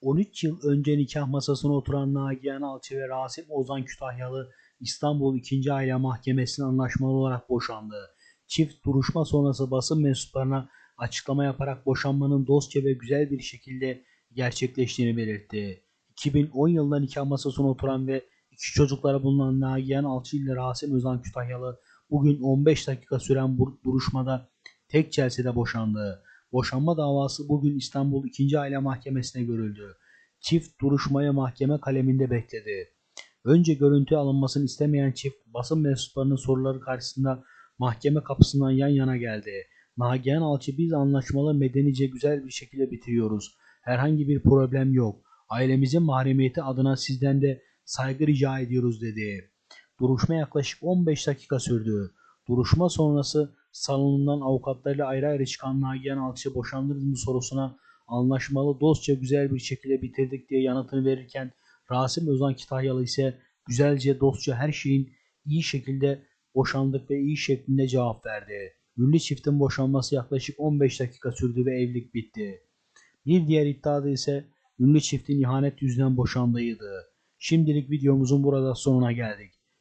13 yıl önce nikah masasına oturan Nagihan Alçı ve Rasim Ozan Kütahyalı İstanbul 2. Aile Mahkemesi'nin anlaşmalı olarak boşandı. Çift duruşma sonrası basın mensuplarına açıklama yaparak boşanmanın dostça ve güzel bir şekilde gerçekleştiğini belirtti. 2010 yılında nikah masasına oturan ve iki çocukları bulunan Nagihan Alçı ile Rasim Özan Kütahyalı bugün 15 dakika süren duruşmada tek celsede boşandı. Boşanma davası bugün İstanbul 2. Aile Mahkemesi'ne görüldü. Çift duruşmaya mahkeme kaleminde bekledi. Önce görüntü alınmasını istemeyen çift basın mensuplarının soruları karşısında mahkeme kapısından yan yana geldi. Nagihan Alçı biz anlaşmalı medenice güzel bir şekilde bitiriyoruz. Herhangi bir problem yok. Ailemizin mahremiyeti adına sizden de saygı rica ediyoruz dedi. Duruşma yaklaşık 15 dakika sürdü. Duruşma sonrası salonundan avukatlarıyla ayrı ayrı çıkan Nagihan Alçı boşandınız mı sorusuna anlaşmalı dostça güzel bir şekilde bitirdik diye yanıtını verirken Rasim Özan Kitahyalı ise güzelce dostça her şeyin iyi şekilde boşandık ve iyi şeklinde cevap verdi. Ünlü çiftin boşanması yaklaşık 15 dakika sürdü ve evlilik bitti. Bir diğer iddiada ise ünlü çiftin ihanet yüzünden boşandığıydı. Şimdilik videomuzun burada sonuna geldik.